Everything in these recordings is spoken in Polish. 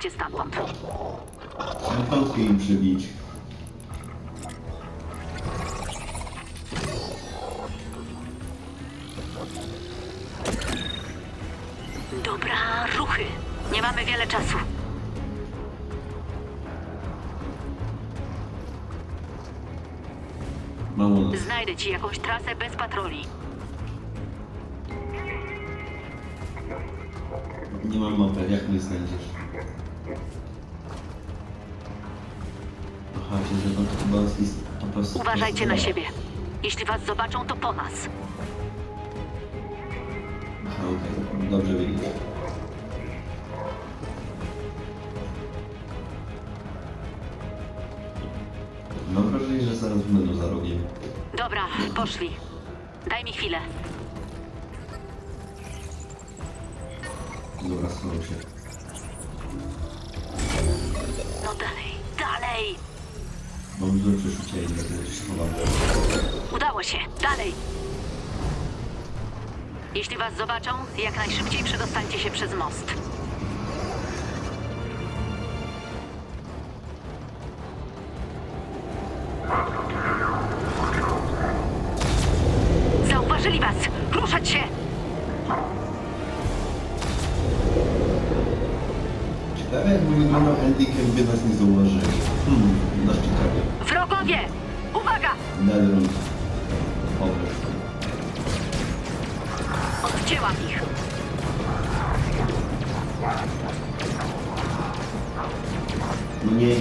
Cię stamtąd. Piątkę im przybić. Dobra, ruchy. Nie mamy wiele czasu. Mało nas. Znajdę ci jakąś trasę bez patroli. Nie mam mapy, jak mnie znajdziesz? Aha, się, że to chyba jest po prostu... Uważajcie na siebie. Jeśli was zobaczą, to po nas. Aha, okej, dobrze wiedzieć. Mam wrażenie, że zaraz będą za rogiem. Dobra, poszli. Daj mi chwilę. Dobra, schowam się. Mam złe przeczucie i dlatego się schowam. Udało się, dalej. Jeśli was zobaczą, jak najszybciej przedostańcie się przez most. Andy, gdyby nas nie zauważyli. Hmm, nasz ciekawie. Wrogowie! Uwaga! Nedrun. Obrę. Odcięłam ich. Mniej.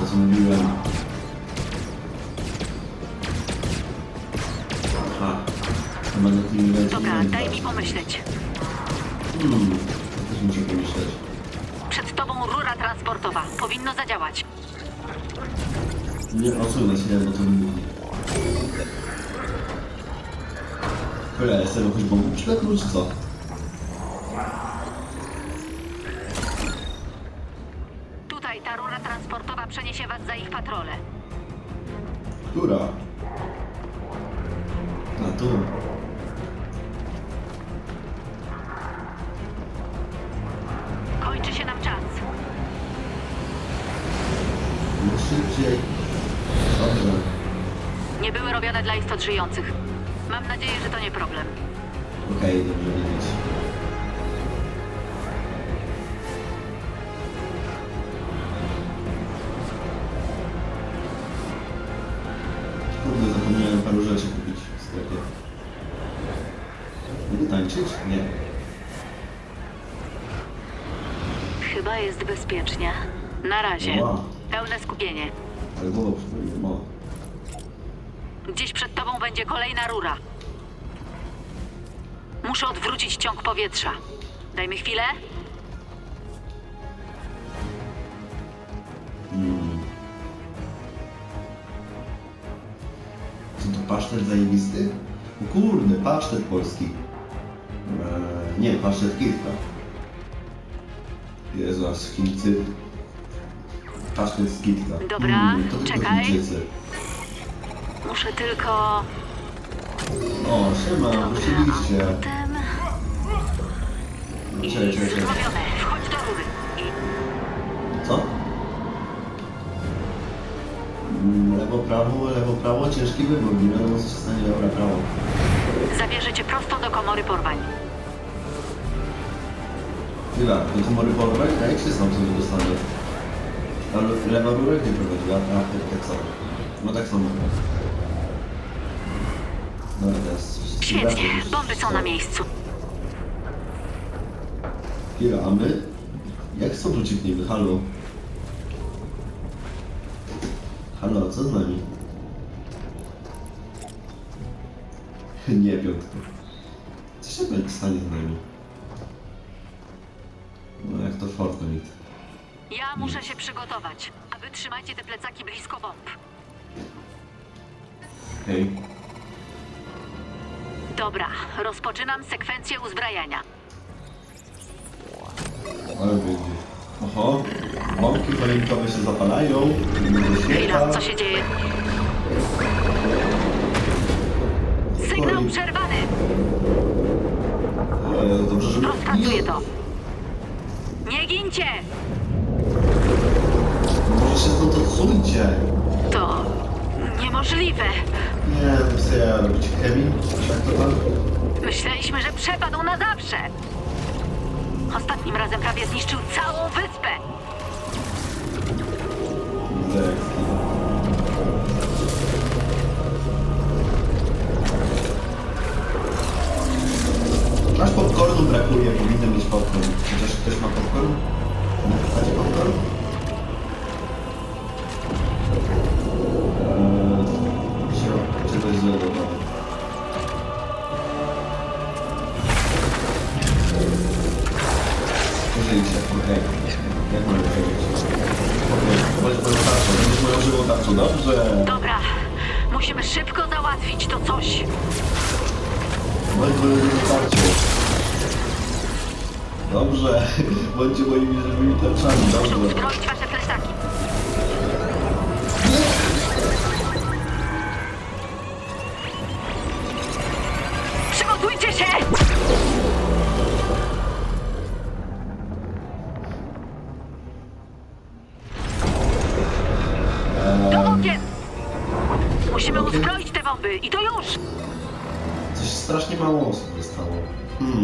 To co mówiłem. Aha. Chyba na tym lecie Dobra, daj mi pomyśleć. Hmm, też muszę pomyśleć. Transportowa. Powinno zadziałać. Nie odsunę się, bo to wybuchnie. Dobra, jestem jakoś bombą przylepnął, czy co? Tutaj ta rura transportowa przeniesie was za ich patrole. Która? A tu. Dobrze. Nie były robione dla istot żyjących. Mam nadzieję, że to nie problem. Okej, dobrze wiedzieć. Kurde, zapomniałem paru rzeczy kupić w sklepie. Mogę tańczyć? Nie. Chyba jest bezpiecznie. Na razie. Ła. Pełne skupienie. Ale. Gdzieś przed tobą będzie kolejna rura. Muszę odwrócić ciąg powietrza. Dajmy chwilę. Mm. Co to pasztet zajebisty? O kurde, pasztet polski. Eee, nie, pasztet kilka. Jezu, aż Chińcy. Pasztet z kilka. Dobra, to tylko czekaj. Chińczycy. Muszę tylko... O, siema, oczywiście. Potem... I Cześć, cześć, cześć. zrobione. Wchodź do. I Co? Mm, Lewo, prawo, lewo, prawo, ciężki wybór. Nie wiadomo, co się stanie, dobra, prawo. zabierze cię prosto do komory porwań. Chwila, do komory porwać? A jak się sam sobie dostanę? Ale lewa rura gdzie prowadziła? A, tak, samo. No tak samo. Dobra, teraz... Świetnie, bomby są na miejscu. Chwila, a my? Jak stąd uciekniemy? Halo? Halo, co z nami? Nie, piątka. Co się będzie stanie z nami? No jak to Fortnite. Ja muszę się przygotować, a wy trzymajcie te plecaki blisko bomb. Hej. Dobra, rozpoczynam sekwencję uzbrajania. Ale będzie. Oho, bombki choinkowe się zapalają. Będzie Chwila, co się dzieje? Sygnał Oj. przerwany! E, Dobrze, że... Rozpracuję to. Nie gincie! Się stąd odsuńcie. To niemożliwe. Nie, no co ja robić? Kevin? Jak to tam? Myśleliśmy, że przepadł na zawsze. Ostatnim razem prawie zniszczył całą wyspę. Widzę Użyjcie, okej. Jak mogę powiedzieć? Okej, bądź moją tarczą, będziesz moją żywą tarczą, dobrze? Dobra, musimy szybko załatwić to coś. Bądź moją żywą tarczą. Dobrze, bądźcie moimi żywymi tarczami, Muszę dobrze. uzbroić wasze.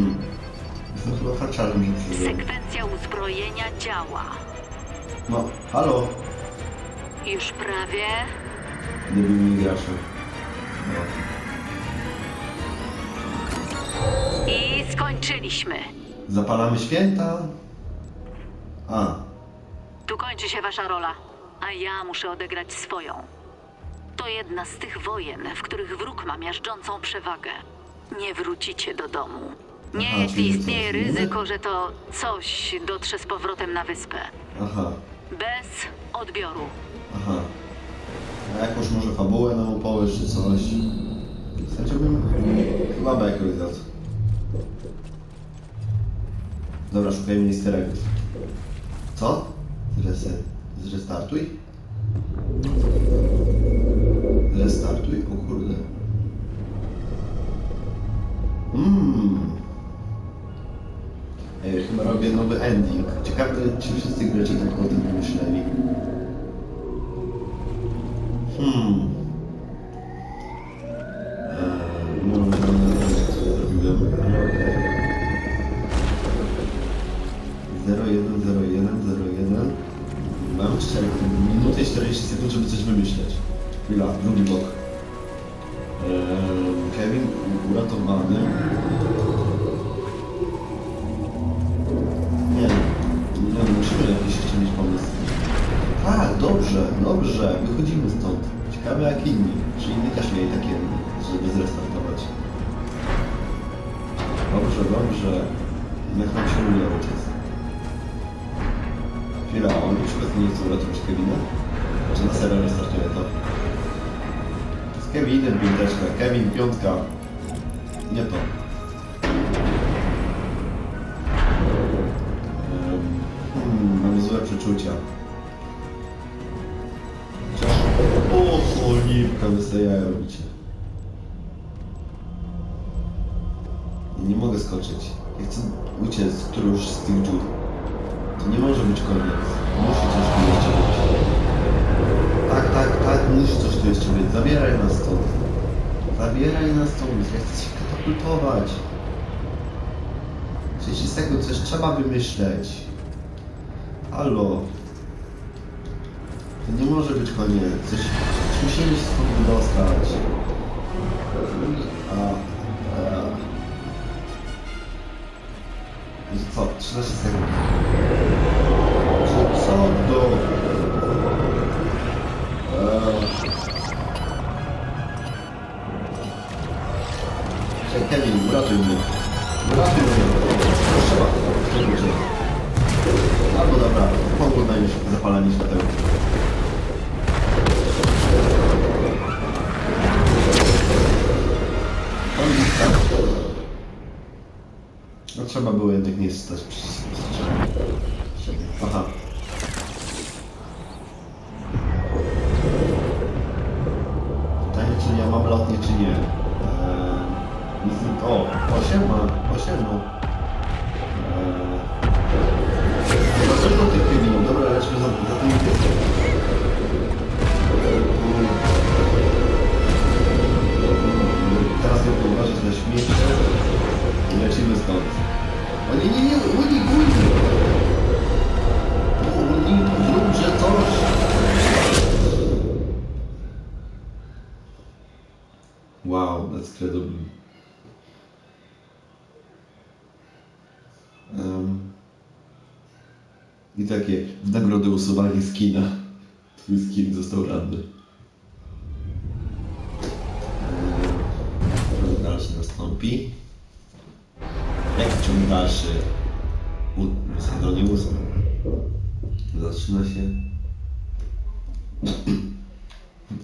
Hmm. Jestem chyba przeżyłem. Sekwencja uzbrojenia działa. No, halo? Już prawie. Nie był mi. No. I skończyliśmy. Zapalamy święta? A, Tu kończy się wasza rola, a ja muszę odegrać swoją. To jedna z tych wojen, w których wróg ma miażdżącą przewagę. Nie wrócicie do domu. Nie Aha, jeśli czyli istnieje co, ryzyko, że to coś dotrze z powrotem na wyspę. aha, Bez odbioru. aha. A jakąś może fabułę nam opowiesz czy coś? Chciałbym chyba jakoś za to. Dobra, szukajmy easter eggów. Co? Zrese... Zrestartuj? Zrestartuj? O kurde. Robię nowy ending. Ciekawe, czy wszyscy gracze tak o tym myśleli. Hmm. Eee, no, no, no, no, co zrobiłem, ale okej. 010101 Mam jeszcze minutę i 40 sekund, żeby coś wymyśleć. Chwila, drugi blok. Dobrze, wychodzimy stąd. Ciekawe jak inni. Czy inni też mieli takie, żeby zrestartować. Dobrze, dobrze. Niech nam się uda uciec. Chwila, on na przykład nie chce uratować Kevina? Czy na serio restartuje to? Z Kevinem piąteczka, Kevin piątka. Nie to. Hmm, mam złe przeczucia. O, cholipka, wy sobie jaja robicie. Nie mogę skoczyć. Ja chcę uciec z z tych dziur. To nie może być koniec. Musi coś tu jeszcze być. Tak, tak, tak, musi coś tu jeszcze być. Zabieraj nas stąd. Zabieraj nas stąd. Ja chcę się katapultować. 30 sekund, coś trzeba wymyśleć. Halo. To nie może być koniec. Coś, musimy się stąd wydostać. A, a. I Co? 13 sekund. Co, co do? Eee. Kevin, uratuj mnie. Uratuj mnie. Stać Aha. Pytanie, czy ja mam lotnie, czy nie. Eee, o, 8 ma, 8 ma. No. Eee, no dlaczego tych piwin? Dobra, lećmy za, za. Teraz go położyć na śmiecie i lecimy stąd. Oni nie, nie, oni gubią. Oni mówią, że. Wow, that's credible. Um. I takie w nagrodę usuwanie skina. Twój skin został ranny. Dalszy nastąpi. Jak ciąg dalszy? U- Sandro nie ósmy. Zaczyna się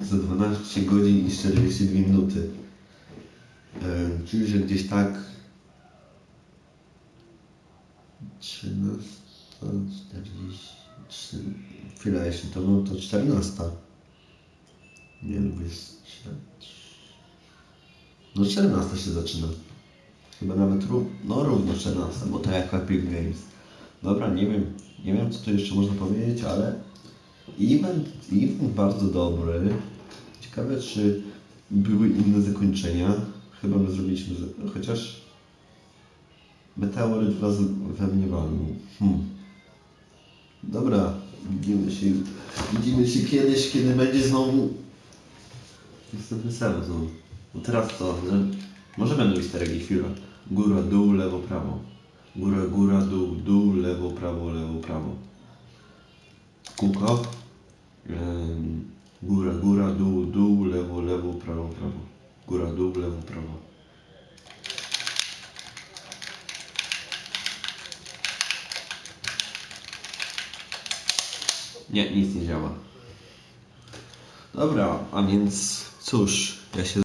za 12 godzin i 42 minuty. E, czyli, że gdzieś tak 13, 43, chwila, jeśli to było to 14. Nie lubię strzelać. No 14 się zaczyna. Chyba nawet ró- no równo 14, bo to jak Epic Games. Dobra, nie wiem, nie wiem co tu jeszcze można powiedzieć, ale event, event bardzo dobry. Ciekawe czy były inne zakończenia. Chyba my zrobiliśmy, no chociaż meteoryt was we mnie walnął. Hmm. Dobra, widzimy się, widzimy się kiedyś, kiedy będzie znowu następny sezon. No teraz że może będą easter eggi chwilę. Góra, dół, lewo, prawo. Góra, góra, dół, dół, lewo, prawo, lewo, prawo. Kółko. Góra, góra, dół, dół, lewo, lewo, prawo, prawo. Góra, dół, lewo, prawo. Nie, nic nie działa. Dobra, a więc cóż, ja się